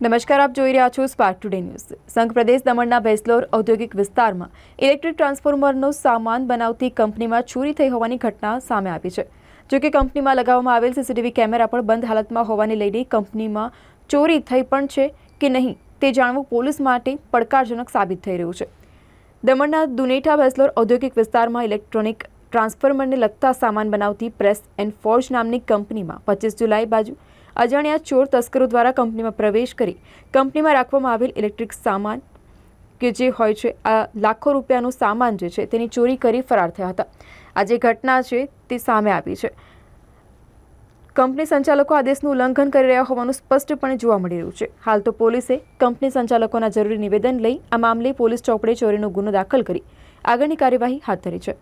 નમસ્કાર, આપ જોઈ રહ્યા છો સ્પાર્ક ટુડે ન્યૂઝ સંઘ પ્રદેશ દમણના ભેસલોર ઔદ્યોગિક વિસ્તારમાં ઇલેક્ટ્રિક ટ્રાન્સફોર્મરનો સામાન બનાવતી કંપનીમાં ચોરી થઈ હોવાની ઘટના સામે આવી છે. જો કે કંપનીમાં લગાવવામાં આવેલ સીસીટીવી કેમેરા પણ બંધ હાલતમાં હોવાને લઈને કંપનીમાં ચોરી થઈ પણ છે કે નહીં તે જાણવું પોલીસ માટે પડકારજનક સાબિત થઈ રહ્યું છે. દમણના દુનેઠા ભેસલોર ઔદ્યોગિક વિસ્તારમાં ઇલેક્ટ્રોનિક ટ્રાન્સફોર્મરને લગતા સામાન બનાવતી પ્રેસ એન્ડ ફોર્જ નામની કંપનીમાં પચીસ જુલાઈ બાજુ અજાણ્યા ચોર તસ્કરો દ્વારા કંપનીમાં પ્રવેશ કરી કંપનીમાં રાખવામાં આવેલ ઇલેક્ટ્રિક સામાન કે જે હોય છે, આ લાખો રૂપિયાનો સામાન જે છે તેની ચોરી કરી ફરાર થયા હતા. આ જે ઘટના છે તે સામે આવી છે. કંપની સંચાલકો આદેશનું ઉલ્લંઘન કરી રહ્યા હોવાનું સ્પષ્ટપણે જોવા મળી રહ્યું છે. હાલ તો પોલીસે કંપની સંચાલકોના જરૂરી નિવેદન લઈ આ મામલે પોલીસ ચોપડે ચોરીનો ગુનો દાખલ કરી આગળની કાર્યવાહી હાથ ધરી છે.